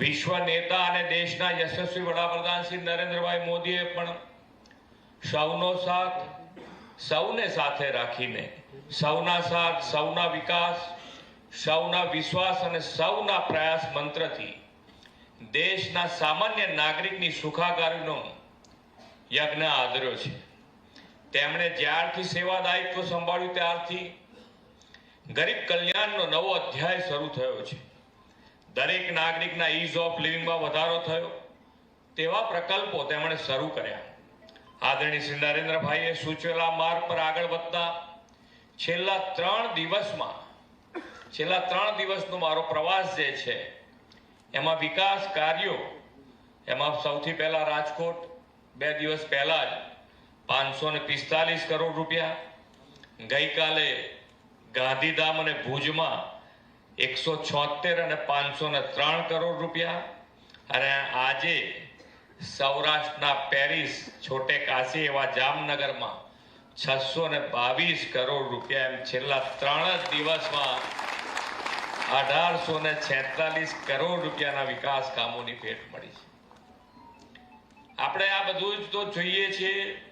વિશ્વ નેતા અને દેશના યશસ્વી વડાપ્રધાન શ્રી નરેન્દ્રભાઈ મોદીએ પણ સૌનો સાથ, સૌને સાથે રાખીને, સૌના સાથ, સૌના વિકાસ, સૌના વિશ્વાસ અને સૌના પ્રયાસ મંત્રથી દેશના સામાન્ય નાગરિકની સુખાકારીનો યજ્ઞ આદર્યો છે. તેમણે જ્યારથી સેવા દાયિત્વ સંભાળ્યું ત્યારથી ગરીબ કલ્યાણનો નવો અધ્યાય શરૂ થયો છે. દરેક નાગરિકના ઇઝ ઓફ લિવિંગમાં વધારો થયો. તેવા પ્રકલ્પો તેમણે શરૂ કર્યા. આદરણીય શ્રી નરેન્દ્રભાઈએ સૂચવેલા માર્ગ પર આગળ વધતા છેલ્લા ત્રણ દિવસમાં, છેલ્લા ત્રણ દિવસનો મારો પ્રવાસ જે છે, એમાં વિકાસ કાર્યો, એમાં સૌથી પહેલાં રાજકોટ, બે દિવસ પહેલાં જ પાંચસો ને પિસ્તાલીસ કરોડ રૂપિયા, ગઈકાલે ગાંધીધામ અને ભુજમાં એકસો છોતેર અને પાંચસો ને ત્રણ કરોડ રૂપિયા. અને આજે સૌરાષ્ટ્રના પેરિસ છોટે કાશી એવા જામનગરમાં છસો ને બાવીસ કરોડ રૂપિયા એમ છેલ્લા ત્રણ જ દિવસમાં અઢારસો ને છેતાલીસ કરોડ રૂપિયાના વિકાસ કામોની ભેટ મળી છે. આપણે આ બધું જ તો જોઈએ છીએ.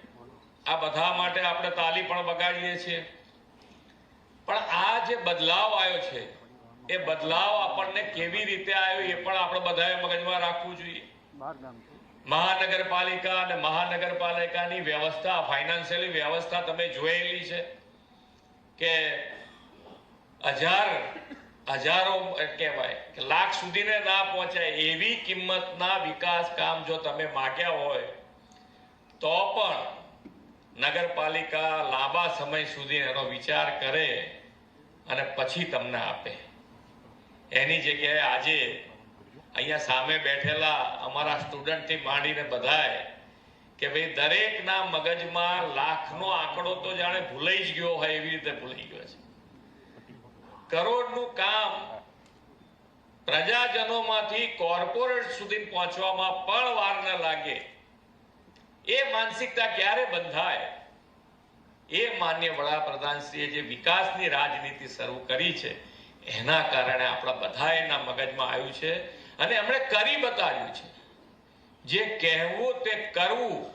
આ બધા માટે આપણે તાલી પણ બગાડીએ છીએ. પણ આ જે બદલાવ આવ્યો છે એ બદલાવ આપણને કેવી રીતે આવ્યો એ પણ આપણે બધાએ મગજમાં રાખવું જોઈએ. મહાનગરપાલિકા અને મહાનગરપાલિકાની વ્યવસ્થા ફાઇનાન્શિયલી વ્યવસ્થા તમે જોયેલી છે કે હજાર હજારો કહેવાય કે લાખ સુધીને ના પહોંચાય એવી કિંમતના વિકાસ કામ જો તમે માગ્યા હોય તો પણ નગરપાલિકા લાંબા સમય સુધી એનો વિચાર કરે અને પછી તમને આપે. એની જગ્યાએ આજે અહીંયા સામે બેઠેલા અમારા સ્ટુડન્ટથી માંડીને બધાએ કે ભાઈ દરેકના મગજમાં લાખનો આંકડો તો જાણે ભૂલાઈ જ ગયો હોય એવી રીતે ભૂલાઈ ગયો છે. કરોડનું કામ પ્રજાજનોમાંથી કોર્પોરેટ સુધી પહોંચવામાં પણ વાર ન લાગે. એ માનસિકતા ક્યારે બંધાય? એ માન્ય વડાપ્રધાનશ્રીએ જે વિકાસની રાજનીતિ શરૂ કરી છે એના કારણે આપણા બધાએના મગજમાં આવ્યું છે અને એમણે કરી બતાવ્યું છે. જે કહેવું તે કરવું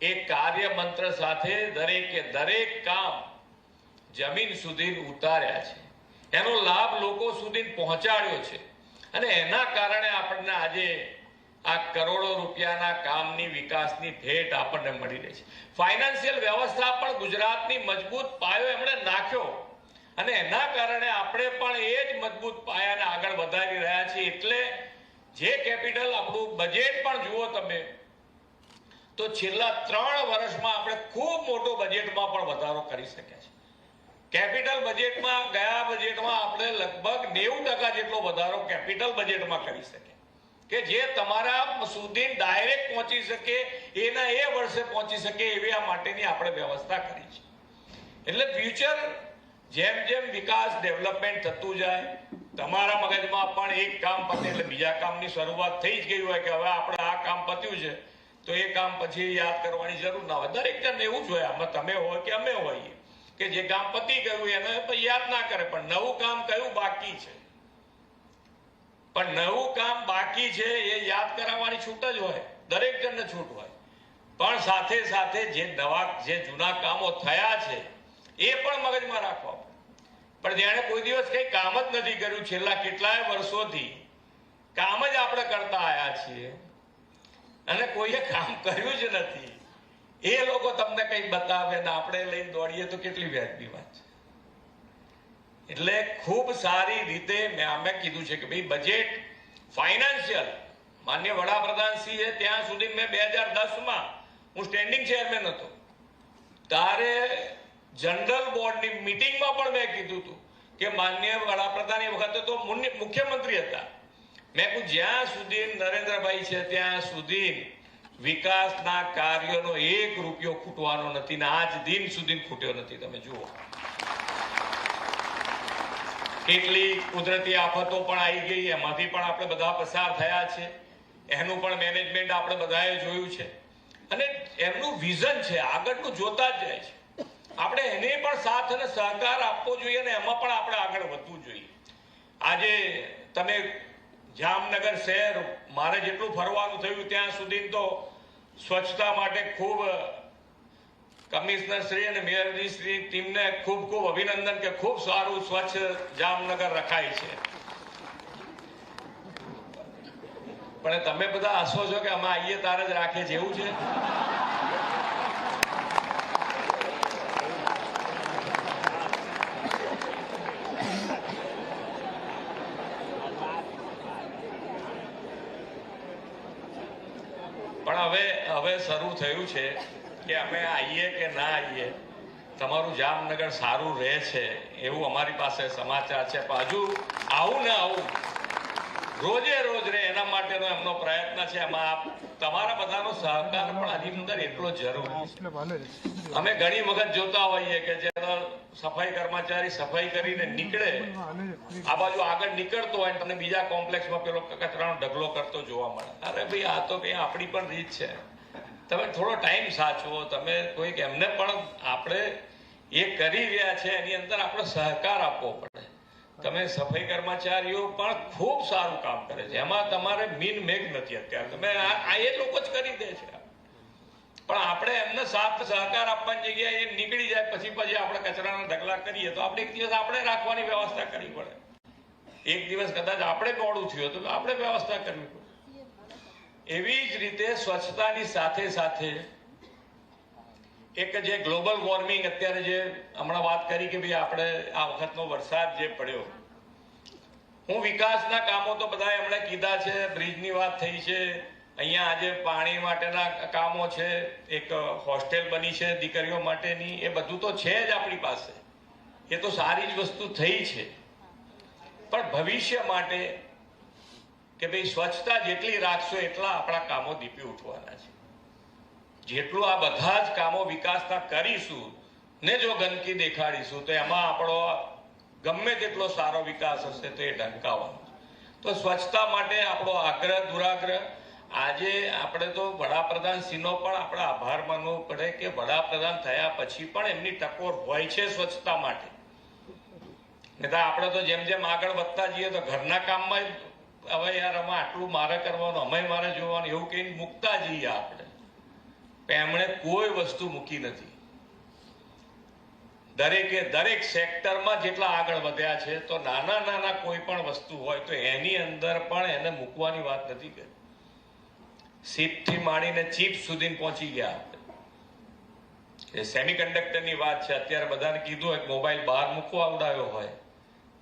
એ કાર્ય મંત્ર સાથે દરેકે દરેક કામ જમીન સુધી ઉતાર્યા છે. એનો લાભ લોકો સુધી પહોંચાડ્યો છે. અને એના કારણે આપણને આજે આ કરોડો રૂપિયાના કામની વિકાસની ભેટ આપણને મળી રહી છે. ફાઇનાન્શિયલ વ્યવસ્થા પણ ગુજરાતની મજબૂત પાયો એમણે નાખ્યો. અને એના કારણે આપણે પણ એ જ મજબૂત પાયાને આગળ વધારી રહ્યા છીએ. એટલે જે કેપિટલ આપણું બજેટ પણ જુઓ તમે, તો છેલ્લા ત્રણ વર્ષમાં આપણે ખૂબ મોટો બજેટમાં પણ વધારો કરી શક્યા છે. કેપિટલ બજેટમાં ગયા બજેટમાં આપણે લગભગ નેવું ટકા જેટલો વધારો કેપિટલ બજેટમાં કરી શકે કે જે તમારા સુધી ડાયરેક્ટ પહોંચી શકે, એના એ વર્ષે પહોંચી શકે એવી આ માટેની આપણે વ્યવસ્થા કરી છે. એટલે ફ્યુચર જેમ જેમ વિકાસ ડેવલપમેન્ટ થતું જાય, તમારા મગજમાં પણ એક કામ પતે એટલે બીજા કામની શરૂઆત થઈ જ ગઈ હોય કે હવે આપણે આ કામ પત્યું છે, તો એ કામ પછી યાદ કરવાની જરૂર ના હોય. દરેક જણને એવું જ હોય, આમાં તમે હોય કે અમે હોઈએ, કે જે કામ પતી ગયું એને યાદ ના કરે, પણ નવું કામ કયું બાકી છે? પણ નવું કામ બાકી છે એ યાદ કરાવવાની છૂટ જ હોય દરેક જણને છૂટ હોય. પણ સાથે સાથે જે નવા, જે જૂના કામો થયા છે એ પણ મગજમાં રાખવા પણ જેણે કોઈ દિવસ કઈ કામ જ નથી કર્યું, છેલ્લા કેટલાય વર્ષોથી કામ જ આપણે કરતા આવ્યા છીએ અને કોઈએ કામ કર્યું જ નથી. એ લોકો તમને કઈ બતાવે ને આપણે લઈને દોડીએ તો કેટલી વ્યાજબી વાત છે. એટલે ખૂબ સારી રીતે મેં અમે કીધું છે કે ભાઈ બજેટ ફાઇનાન્શિયલ માન્ય વડાપ્રધાન શ્રીએ ત્યાં સુધી મેં બે હજાર દસમાં હું સ્ટેન્ડિંગ ચેરમેન હતો. ત્યારે જનરલ બોર્ડની મિટિંગમાં પણ મેં કીધું હતું કે માન્ય વડાપ્રધાન એ વખતે તો મુખ્યમંત્રી હતા. મેં કહ્યું જ્યાં સુધી નરેન્દ્રભાઈ છે ત્યાં સુધી વિકાસના કાર્યોનો એક રૂપિયો ખૂટવાનો નથી ને આજ દિન સુધી ખૂટ્યો નથી. તમે જુઓ. કેટલી કુદરતી આફતો પણ આવી ગઈ, એમાંથી પણ આપણે બધા પસાર થયા છે. એનું પણ મેનેજમેન્ટ આપણે બધાએ જોયું છે. અને એમનું વિઝન છે, આગળનું જોતા જ જાય છે. આપણે એને પણ સાથ અને સહકાર આપવો જોઈએ અને એમાં પણ આપણે આગળ વધવું જોઈએ. આજે તમે જામનગર શહેર મારે જેટલું ફરવાનું થયું ત્યાં સુધી તો સ્વચ્છતા માટે ખૂબ કમિશનર શ્રી અને મેયરજી શ્રી ટીમને ખૂબ ખૂબ અભિનંદન કે ખૂબ સારું સ્વચ્છ જામનગર રખાય છે. પણ તમે બધા હસો છો કે અમે આઈએ તારે જ રાખીએ જેવું છે? હવે હવે શરૂ થયું છે કે અમે આવીએ કે ના આવીએ તમારું જામનગર સારું રહે છે, એવું અમારી પાસે સમાચાર છે. પણ હજુ આવું ને આવું. રોજે રોજ રહે એના માટેનો એમનો પ્રયત્ન છે. એમાં આપ તમારા બધાનો સહકાર પણ આની અંદર એટલો જરૂરી અમે ઘણી વખત જોતા હોઈએ કે જે સફાઈ કર્મચારી સફાઈ કરીને નીકળે આ બાજુ આગળ નીકળતો હોય તમને બીજા કોમ્પ્લેક્સમાં પેલો કચરાનો ઢગલો કરતો જોવા મળે. અરે ભાઈ આ તો કઈ આપણી પણ રીત છે. તમે થોડો ટાઈમ સાચવો. તમે કોઈક એમને પણ આપણે એ કરી રહ્યા છે એની અંદર આપણે સહકાર આપવો પડે. તમે સફાઈ કર્મચારીઓ પણ ખૂબ સારું કામ કરે છે. એમાં તમારે મીન મેઘ નથી અત્યારે. તમે આ એ લોકો જ કરી દે છે. પણ આપણે એમને સાથ સહકાર આપવાની જગ્યાએ એ નીકળી જાય, પછી પછી આપણે કચરાના ઢગલા કરીએ, તો આપણે એક દિવસ આપણે રાખવાની વ્યવસ્થા કરવી પડે. એક દિવસ કદાચ આપણે મોડું થયું તો આપણે વ્યવસ્થા કરવી પડે. એવી જ રીતે સ્વચ્છતાની સાથે સાથે એક જે ગ્લોબલ વોર્મિંગ અત્યારે જે હમણાં વાત કરી કે ભાઈ આપણે આ વખતનો વરસાદ જે પડ્યો. હું વિકાસના કામો તો બધા એમણે કીધા છે, બ્રિજની વાત થઈ છે, અહીંયા આજે પાણી માટેના કામો છે, એક હોસ્ટેલ બની છે દીકરીઓ માટેની, એ બધું તો છે જ આપણી પાસે. એ તો સારી જ વસ્તુ થઈ છે. પણ ભવિષ્ય માટે કે ભાઈ સ્વચ્છતા જેટલી રાખશો એટલા આપણા કામો દીપી ઉઠવાના છે. જેટલું આ બધા જ કામો વિકાસના કરીશું ને જો ગંદકી દેખાડીશું, તો એમાં આપણો ગમે તેટલો સારો વિકાસ હશે તો એ ઢંકાવાનો તો સ્વચ્છતા માટે આપણો આગ્રહ, દુરાગ્રહ. આજે આપણે તો વડાપ્રધાન સિંહનો પણ આપણે આભાર માનવો પડે કે વડાપ્રધાન થયા પછી પણ એમની ટકોર હોય છે સ્વચ્છતા માટે. નહીં આપણે તો જેમ જેમ આગળ વધતા જઈએ તો ઘરના કામમાં હવે યાર અમે આટલું મારે કરવાનું, અમે મારે જોવાનું, એવું કહીને મૂકતા જઈએ આપણે. પણ એમણે કોઈ વસ્તુ મૂકી નથી. દરેકે દરેક સેક્ટરમાં જેટલા આગળ વધ્યા છે, તો નાના નાના કોઈ પણ વસ્તુ હોય, તો એની અંદર પણ એને મૂકવાની વાત નથી કરી સીપથી માંડીને ચીપ સુધી પહોંચી ગયા એ સેમિકન્ડક્ટરની વાત છે. અત્યારે બધાને કીધું હોય મોબાઈલ બહાર મૂકવા આવડાયો હોય.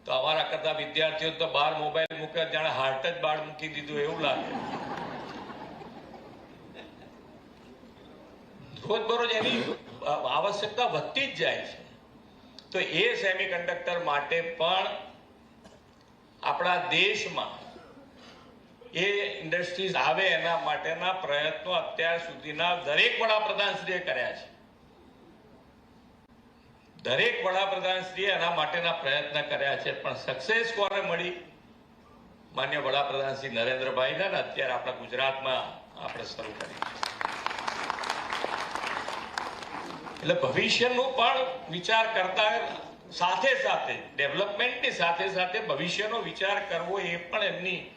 તો અમારા કરતા વિદ્યાર્થીઓ તો બહાર મોબાઈલ મૂકે જાણે હાર્ટ જ બહાર મૂકી દીધું એવું લાગે. રોજબરોજ એની આવશ્યકતા વધતી જ જાય છે. તો એ સેમિકન્ડક્ટર માટે પણ આપણા દેશમાં એ ઇન્ડસ્ટ્રીઝ આવે એના માટેના પ્રયત્નો અત્યાર સુધીના દરેક વડાપ્રધાનશ્રીએ કર્યા છે. દરેક વડાપ્રધાનશ્રીએ એના માટેના પ્રયત્ન કર્યા છે, પણ સક્સેસ કોને મળી? માન્ય વડાપ્રધાન શ્રી નરેન્દ્રભાઈ ને અત્યારે આપણા ગુજરાતમાં આપણે શરૂ કરી છે એટલે ભવિષ્યનું પણ વિચાર કરતા સાથે સાથે, ડેવલપમેન્ટની સાથે સાથે ભવિષ્યનો વિચાર કરવો એ પણ એમની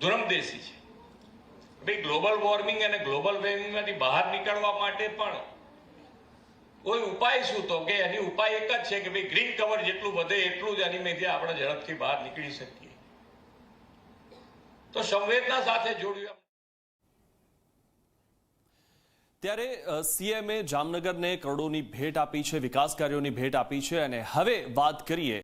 દુરમદેશી છે. ભાઈ, ગ્લોબલ વોર્મિંગ અને ગ્લોબલ વોર્મિંગમાંથી બહાર નીકળવા માટે પણ કોઈ ઉપાય શું તો કે એની ઉપાય એક જ છે કે ભાઈ, ગ્રીન કવર જેટલું વધે એટલું જ એની મેથી આપણે ઝડપથી બહાર નીકળી શકીએ. તો સંવેદના સાથે જોડ્યું ત્યારે સીએમએ જામનગરને કરોડોની ભેટ આપી છે, વિકાસ કાર્યોની ભેટ આપી છે અને હવે વાત કરીએ